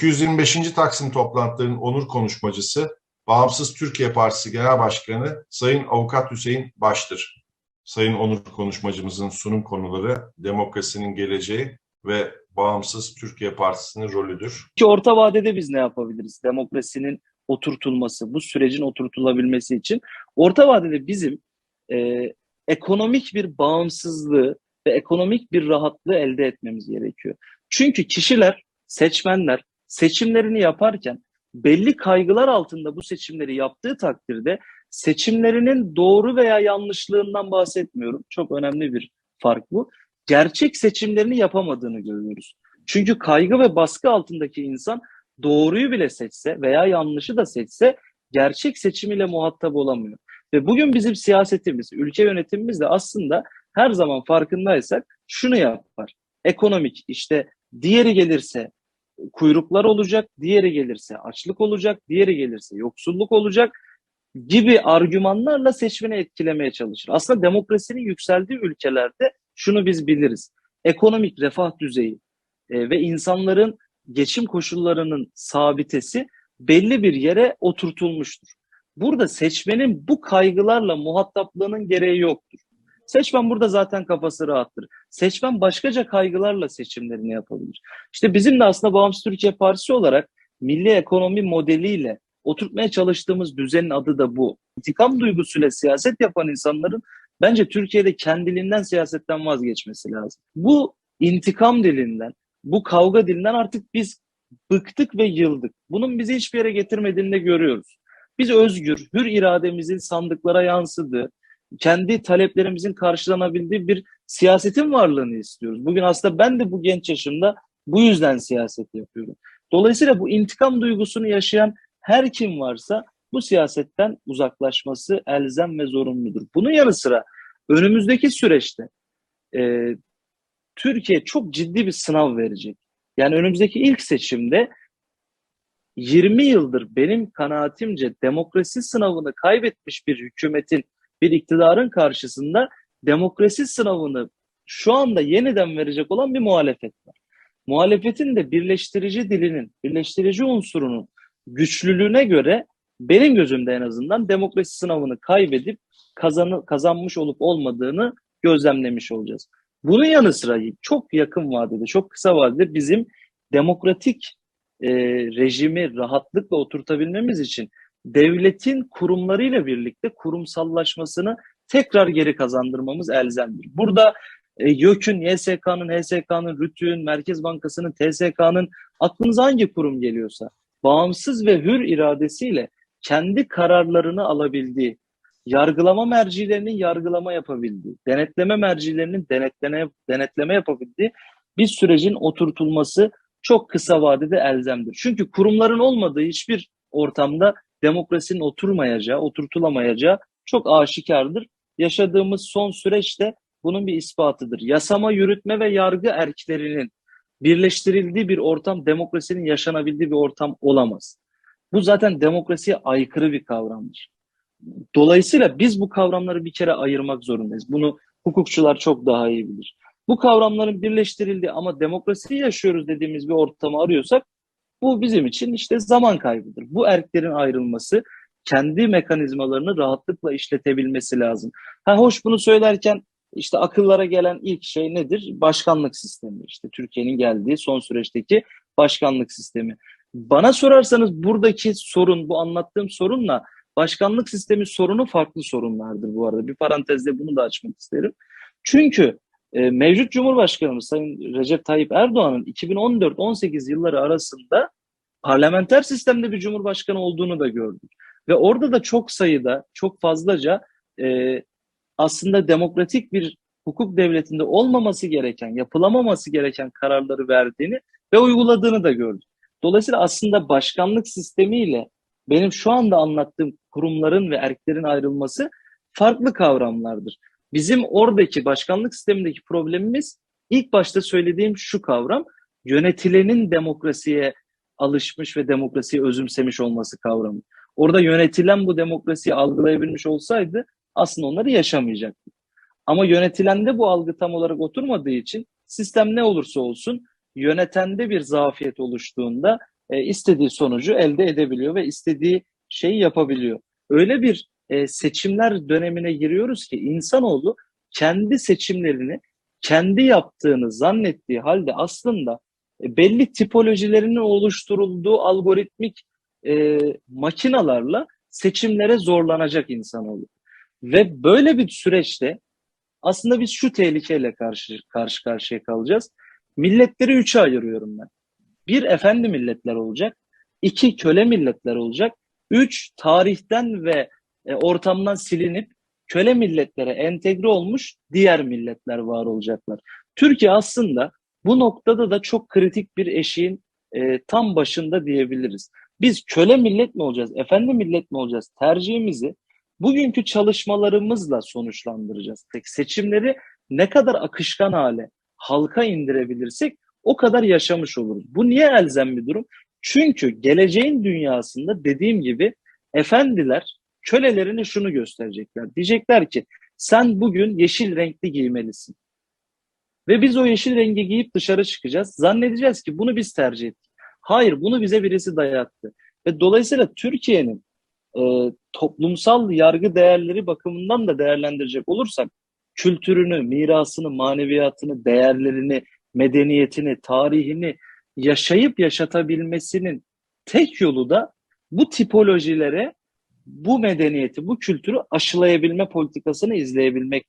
225. Taksim toplantılarının onur konuşmacısı, Bağımsız Türkiye Partisi Genel Başkanı Sayın Avukat Hüseyin Baştır. Sayın onur konuşmacımızın sunum konuları demokrasinin geleceği ve Bağımsız Türkiye Partisi'nin rolüdür. Ki orta vadede biz ne yapabiliriz? Demokrasinin oturtulması, bu sürecin oturtulabilmesi için orta vadede bizim e, ekonomik bir bağımsızlığı ve ekonomik bir rahatlığı elde etmemiz gerekiyor. Çünkü kişiler, seçmenler seçimlerini yaparken belli kaygılar altında bu seçimleri yaptığı takdirde seçimlerinin doğru veya yanlışlığından bahsetmiyorum. Çok önemli bir fark bu. Gerçek seçimlerini yapamadığını görüyoruz. Çünkü kaygı ve baskı altındaki insan doğruyu bile seçse veya yanlışı da seçse gerçek seçimiyle muhatap olamıyor. Ve bugün bizim siyasetimiz, ülke yönetimimiz de aslında her zaman farkındaysak şunu yapar. Ekonomik işte diğeri gelirse kuyruklar olacak, diğeri gelirse açlık olacak, diğeri gelirse yoksulluk olacak gibi argümanlarla seçmeni etkilemeye çalışır. Aslında demokrasinin yükseldiği ülkelerde şunu biz biliriz. Ekonomik refah düzeyi e, ve insanların geçim koşullarının sabitesi belli bir yere oturtulmuştur. Burada seçmenin bu kaygılarla muhataplığının gereği yoktur. Seçmen burada zaten kafası rahattır. Seçmen başkaca kaygılarla seçimlerini yapabilir. İşte bizim de aslında Bağımsız Türkiye Partisi olarak milli ekonomi modeliyle oturtmaya çalıştığımız düzenin adı da bu. İntikam duygusuyla siyaset yapan insanların bence Türkiye'de kendiliğinden siyasetten vazgeçmesi lazım. Bu intikam dilinden, bu kavga dilinden artık biz bıktık ve yıldık. Bunun bizi hiçbir yere getirmediğini de görüyoruz. Biz özgür, hür irademizin sandıklara yansıdığı, kendi taleplerimizin karşılanabildiği bir siyasetin varlığını istiyoruz. Bugün aslında ben de bu genç yaşımda bu yüzden siyaset yapıyorum. Dolayısıyla bu intikam duygusunu yaşayan her kim varsa bu siyasetten uzaklaşması elzem ve zorunludur. Bunun yanı sıra önümüzdeki süreçte e, Türkiye çok ciddi bir sınav verecek. Yani önümüzdeki ilk seçimde 20 yıldır benim kanaatimce demokrasi sınavını kaybetmiş bir hükümetin, bir iktidarın karşısında demokrasi sınavını şu anda yeniden verecek olan bir muhalefet var. Muhalefetin de birleştirici dilinin, birleştirici unsurunun güçlülüğüne göre benim gözümde en azından demokrasi sınavını kaybedip kazanı, kazanmış olup olmadığını gözlemlemiş olacağız. Bunun yanı sıra çok yakın vadede, çok kısa vadede bizim demokratik e, rejimi rahatlıkla oturtabilmemiz için devletin kurumlarıyla birlikte kurumsallaşmasını tekrar geri kazandırmamız elzemdir. Burada e, YÖK'ün, YSK'nın, HSK'nın, RÜTÜ'nün, Merkez Bankası'nın, TSK'nın aklınıza hangi kurum geliyorsa bağımsız ve hür iradesiyle kendi kararlarını alabildiği, yargılama mercilerinin yargılama yapabildiği, denetleme mercilerinin denetleme, denetleme yapabildiği bir sürecin oturtulması çok kısa vadede elzemdir. Çünkü kurumların olmadığı hiçbir ortamda demokrasinin oturmayacağı, oturtulamayacağı çok aşikardır. Yaşadığımız son süreçte bunun bir ispatıdır. Yasama, yürütme ve yargı erklerinin birleştirildiği bir ortam demokrasinin yaşanabildiği bir ortam olamaz. Bu zaten demokrasiye aykırı bir kavramdır. Dolayısıyla biz bu kavramları bir kere ayırmak zorundayız. Bunu hukukçular çok daha iyi bilir. Bu kavramların birleştirildiği ama demokrasi yaşıyoruz dediğimiz bir ortamı arıyorsak bu bizim için işte zaman kaybıdır. Bu erklerin ayrılması kendi mekanizmalarını rahatlıkla işletebilmesi lazım. Ha hoş bunu söylerken işte akıllara gelen ilk şey nedir? Başkanlık sistemi. İşte Türkiye'nin geldiği son süreçteki başkanlık sistemi. Bana sorarsanız buradaki sorun, bu anlattığım sorunla başkanlık sistemi sorunu farklı sorunlardır bu arada. Bir parantezde bunu da açmak isterim. Çünkü e, mevcut Cumhurbaşkanımız Sayın Recep Tayyip Erdoğan'ın 2014-18 yılları arasında parlamenter sistemde bir cumhurbaşkanı olduğunu da gördük. Ve orada da çok sayıda, çok fazlaca e, aslında demokratik bir hukuk devletinde olmaması gereken, yapılamaması gereken kararları verdiğini ve uyguladığını da gördük. Dolayısıyla aslında başkanlık sistemiyle benim şu anda anlattığım kurumların ve erklerin ayrılması farklı kavramlardır. Bizim oradaki başkanlık sistemindeki problemimiz ilk başta söylediğim şu kavram yönetilenin demokrasiye alışmış ve demokrasiyi özümsemiş olması kavramı. Orada yönetilen bu demokrasiyi algılayabilmiş olsaydı aslında onları yaşamayacaktı. Ama yönetilende bu algı tam olarak oturmadığı için sistem ne olursa olsun yönetende bir zafiyet oluştuğunda e, istediği sonucu elde edebiliyor ve istediği şeyi yapabiliyor. Öyle bir e, seçimler dönemine giriyoruz ki insanoğlu kendi seçimlerini kendi yaptığını zannettiği halde aslında e, belli tipolojilerinin oluşturulduğu algoritmik e, makinalarla seçimlere zorlanacak insanoğlu. Ve böyle bir süreçte aslında biz şu tehlikeyle karşı karşı karşıya kalacağız. Milletleri üçe ayırıyorum ben. Bir efendi milletler olacak, iki köle milletler olacak, üç tarihten ve e, ortamdan silinip köle milletlere entegre olmuş diğer milletler var olacaklar. Türkiye aslında bu noktada da çok kritik bir eşiğin e, tam başında diyebiliriz. Biz köle millet mi olacağız, efendi millet mi olacağız tercihimizi bugünkü çalışmalarımızla sonuçlandıracağız. Peki seçimleri ne kadar akışkan hale halka indirebilirsek o kadar yaşamış oluruz. Bu niye elzem bir durum? Çünkü geleceğin dünyasında dediğim gibi efendiler kölelerini şunu gösterecekler. Diyecekler ki sen bugün yeşil renkli giymelisin. Ve biz o yeşil rengi giyip dışarı çıkacağız. Zannedeceğiz ki bunu biz tercih ettik. Hayır bunu bize birisi dayattı. Ve dolayısıyla Türkiye'nin e, toplumsal yargı değerleri bakımından da değerlendirecek olursak kültürünü, mirasını, maneviyatını, değerlerini, medeniyetini, tarihini yaşayıp yaşatabilmesinin tek yolu da bu tipolojilere bu medeniyeti, bu kültürü aşılayabilme politikasını izleyebilmek.